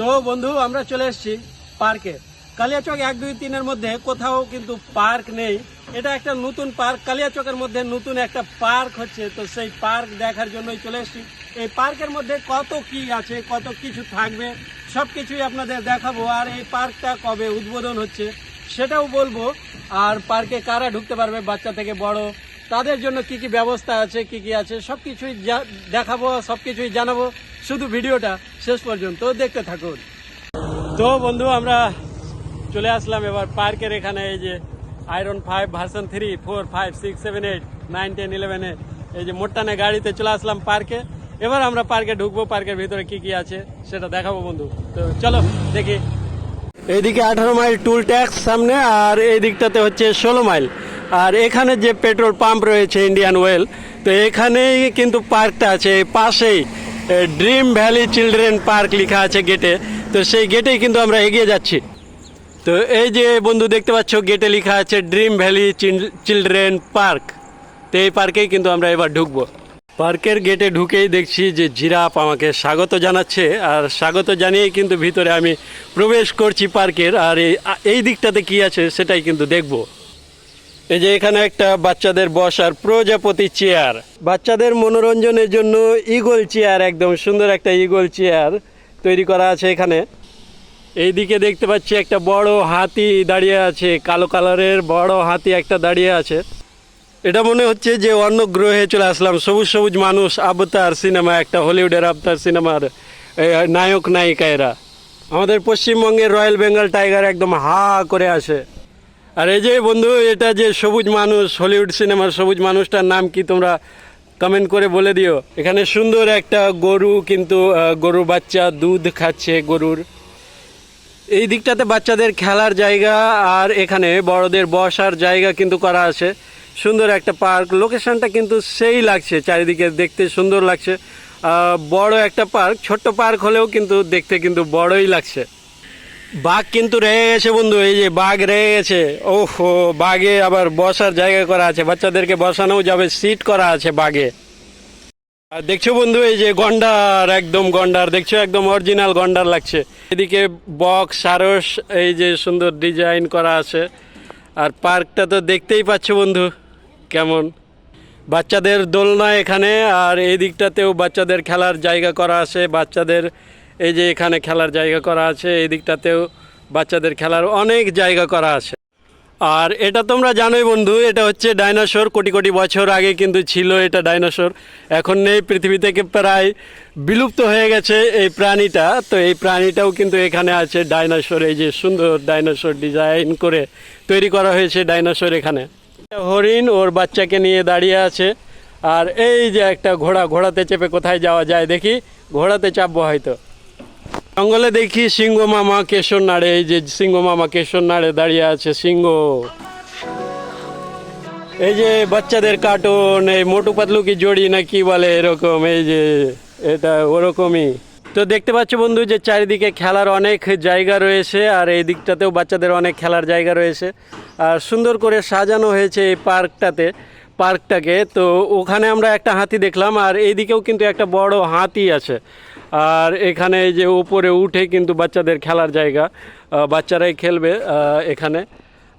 তো বন্ধু, আমরা চলে এসেছি পার্কে। কালিয়াচক এক, দুই, তিনের মধ্যে কোথাও কিন্তু পার্ক নেই। এটা একটা নতুন পার্ক। কালিয়াচকের মধ্যে নতুন একটা পার্ক হচ্ছে। তো সেই পার্ক দেখার জন্যই চলে এসেছি। এই পার্কের মধ্যে কত কি আছে, কত কিছু থাকবে সব কিছুই আপনাদের দেখাবো। আর এই পার্কটা কবে উদ্বোধন হচ্ছে, সেটাও বলব। আর পার্কে কারা ঢুকতে পারবে, বাচ্চা থেকে বড়, তাদের জন্য কি কি ব্যবস্থা আছে, কি কি আছে সব কিছুই দেখাবো সব কিছুই জানাব। শুধু ভিডিওটা শেষ পর্যন্ত দেখতে থাকুন। তো বন্ধু, আমরা চলে আসলাম এবার পার্কের এখানে, এই যে iron five version three four five six seven eight nine ten ইলেভেনে এই যে মোট্টানে গাড়িতে চলে আসলাম পার্কে। এবার আমরা পার্কে ঢুকবো, পার্কের ভিতরে কি কি আছে সেটা দেখাবো বন্ধু। তো চলো দেখি। এইদিকে আঠারো মাইল টুল ট্যাক্স সামনে, আর এই দিকটাতে হচ্ছে ষোলো মাইল। আর এখানে যে পেট্রোল পাম্প রয়েছে ইন্ডিয়ান ওয়েল তো এখানেই কিন্তু পার্কটা আছে পাশেই। ড্রিম ভ্যালি চিলড্রেন পার্ক লেখা আছে গেটে তো সেই গেটেই কিন্তু আমরা এগিয়ে যাচ্ছি। তো এই যে বন্ধু দেখতে পাচ্ছ গেটে লেখা আছে ড্রিম ভ্যালি চিলড্রেন পার্ক তো এই পার্কেই কিন্তু আমরা এবার ঢুকবো। পার্কের গেটে ঢুকেই দেখছি যে জিরাফ আমাকে স্বাগত জানাচ্ছে। আর স্বাগত জানিয়েই কিন্তু ভিতরে আমি প্রবেশ করছি পার্কের আর এই এই দিকটাতে কি আছে সেটাই কিন্তু দেখব। এই যে এখানে একটা বাচ্চাদের বসার প্রজাপতি চেয়ার। বাচ্চাদের মনোরঞ্জনের জন্য ইগল চেয়ার, একদম সুন্দর একটা ইগল চেয়ার তৈরি করা আছে এখানে। এইদিকে দেখতে পাচ্ছি একটা বড় হাতি দাঁড়িয়ে আছে, কালো কালারের বড় হাতি একটা দাঁড়িয়ে আছে। এটা মনে হচ্ছে যে অন্য গ্রহে চলে আসলাম, সবুজ সবুজ মানুষ, আবতার সিনেমা, একটা হলিউডের আবতার সিনেমার নায়ক নায়িকা এরা আমাদের পশ্চিমবঙ্গের রয়্যাল বেঙ্গল টাইগার একদম হা করে আসে। আর এই যে বন্ধু, এটা যে সবুজ মানুষ, হলিউড সিনেমার সবুজ মানুষটার নাম কি তোমরা কমেন্ট করে বলে দিও। এখানে সুন্দর একটা গরু কিন্তু গরু বাচ্চা দুধ খাচ্ছে গরুর। এই দিকটাতে বাচ্চাদের খেলার জায়গা আর এখানে বড়দের বসার জায়গা কিন্তু করা আছে। সুন্দর একটা পার্ক, লোকেশনটা কিন্তু সেই লাগছে, চারিদিকে দেখতে সুন্দর লাগছে। বড় একটা পার্ক, ছোট্ট পার্ক হলেও কিন্তু দেখতে কিন্তু বড়ই লাগছে। বাঘ কিন্তু রয়ে গেছে বন্ধু, এই যে বাঘ রয়ে গেছে ওহো, বাঘে আবার বসার জায়গা করা আছে, বাচ্চাদেরকে বসানো যাবে, সিট করা আছে বাঘে। আর দেখছ বন্ধু, এই যে গন্ডার, একদম গন্ডার, দেখছ একদম অরিজিনাল গন্ডার লাগছে। এদিকে বক্স, সারস, এই যে সুন্দর ডিজাইন করা আছে। আর পার্কটা তো দেখতেই পাচ্ছ বন্ধু, কেমন। বাচ্চাদের দোলনা এখানে, আর এই দিকটাতেও বাচ্চাদের খেলার জায়গা করা আছে, বাচ্চাদের এই যে এখানে খেলার জায়গা করা আছে, এই দিকটাতেও বাচ্চাদের খেলার অনেক জায়গা করা আছে। আর এটা তোমরা জানোই বন্ধু, এটা হচ্ছে ডাইনোসর। কোটি কোটি বছর আগে কিন্তু ছিল এটা ডাইনোসর। এখন নেই, পৃথিবী থেকে প্রায় বিলুপ্ত হয়ে গেছে এই প্রাণীটা। তো এই প্রাণীটাও কিন্তু এখানে আছে ডাইনোসর। এই যে সুন্দর ডাইনোসর ডিজাইন করে তৈরি করা হয়েছে ডাইনোসর এখানে। হরিণ ওর বাচ্চাকে নিয়ে দাঁড়িয়ে আছে। আর এই যে একটা ঘোড়া, ঘোড়াতে চেপে কোথায় যাওয়া যায় দেখি? ঘোড়াতে চাপবো হয়তো। জঙ্গলে দেখি সিংহ মামা, কেশর নাড়ে। এই যে সিংহ মামা, কেশর নাড়ে দাঁড়িয়ে আছে, সিংহ। এই যে বাচ্চাদের কার্টুন এই মোটু পাতলু কি জড়ি না কি বলে এরকম, এই যে এটা ওরকমই। তো দেখতে পাচ্ছ বন্ধু যে চারিদিকে খেলার অনেক জায়গা রয়েছে, আর এই দিকটাতেও বাচ্চাদের অনেক খেলার জায়গা রয়েছে। আর সুন্দর করে সাজানো হয়েছে এই পার্কটাতে, পার্কটাকে। তো ওখানে আমরা একটা হাতি দেখলাম, আর এইদিকেও কিন্তু একটা বড় হাতি আছে। আর এখানে এই যে উপরে উঠে কিন্তু বাচ্চাদের খেলার জায়গা বাচ্চারাই খেলবে এখানে।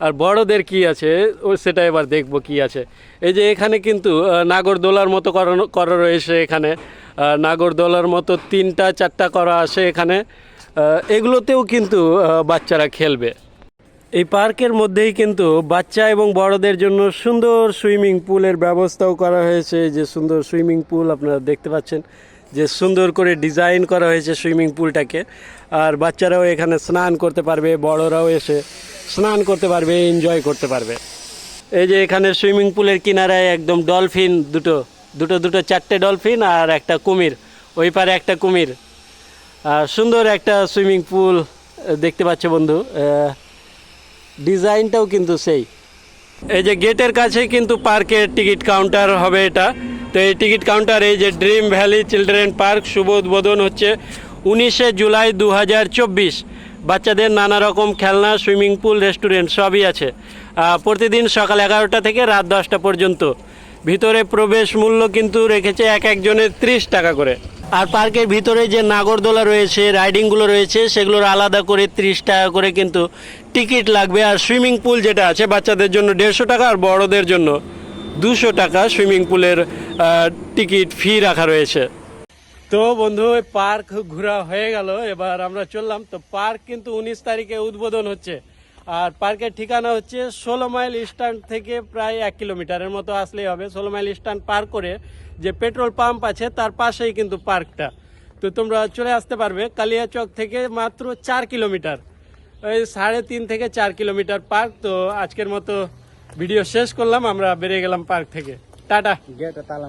আর বড়দের কি আছে? ও সেটা এবার দেখব কি আছে। এই যে এখানে কিন্তু নাগরদোলার মতো করানো, করা রয়েছে এখানে। নাগরদোলার মতো তিনটা, চারটা করা আছে এখানে। এগুলোতেও কিন্তু বাচ্চারা খেলবে। এই পার্কের মধ্যেই কিন্তু বাচ্চা এবং বড়দের জন্য সুন্দর সুইমিং পুলের ব্যবস্থাও করা হয়েছে। যে সুন্দর সুইমিং পুল আপনারা দেখতে পাচ্ছেন। যে সুন্দর করে ডিজাইন করা হয়েছে সুইমিং পুলটাকে। আর বাচ্চারাও এখানে স্নান করতে পারবে, বড়রাও এসে স্নান করতে পারবে, এনজয় করতে পারবে। এই যে এখানে সুইমিং পুলের কিনারায় একদম ডলফিন দুটো দুটো দুটো, চারটে ডলফিন আর একটা কুমির, ওই পারে একটা কুমির। আর সুন্দর একটা সুইমিং পুল দেখতে পাচ্ছ বন্ধু ডিজাইনটাও কিন্তু সেই। এই যে গেটের কাছে কিন্তু পার্কের টিকিট কাউন্টার হবে এটা। তো এই টিকিট কাউন্টার যে ড্রিম ভ্যালি চিলড্রেন পার্ক শুভ উদ্বোধন হচ্ছে উনিশে জুলাই দু হাজার চব্বিশ। বাচ্চাদের নানা রকম খেলনা, সুইমিং পুল, রেস্টুরেন্ট সবই আছে। প্রতিদিন সকাল এগারোটা থেকে রাত দশটা পর্যন্ত। ভিতরে প্রবেশ মূল্য কিন্তু রেখেছে এক একজনের ত্রিশ টাকা করে। আর পার্কের ভিতরে যে নাগরদোলা রয়েছে, রাইডিংগুলো রয়েছে, সেগুলোর আলাদা করে ত্রিশ টাকা করে কিন্তু টিকিট লাগবে। আর সুইমিং পুল যেটা আছে বাচ্চাদের জন্য দেড়শো টাকা আর বড়দের জন্য। দুশো টাকা সুইমিং পুলের টিকিট ফি রাখা রয়েছে। তো বন্ধু পার্ক ঘোরা হয়ে গেল, এবার আমরা চললাম। তো পার্ক কিন্তু উনিশ তারিখে উদ্বোধন হচ্ছে। আর পার্কের ঠিকানা হচ্ছে ষোলো মাইল স্ট্যান্ড থেকে প্রায় এক কিলোমিটারের মতো আসলেই হবে। ষোলো মাইল স্ট্যান্ড পার করে যে পেট্রোল পাম্প আছে, তার পাশেই কিন্তু পার্কটা। তো তোমরা চলে আসতে পারবে কালিয়াচক থেকে মাত্র চার কিলোমিটার। ওই সাড়ে তিন থেকে চার কিলোমিটার পার্ক। তো আজকের মতো ভিডিও শেষ করলাম আমরা বেরিয়ে গেলাম পার্ক থেকে। টাটা। তালা।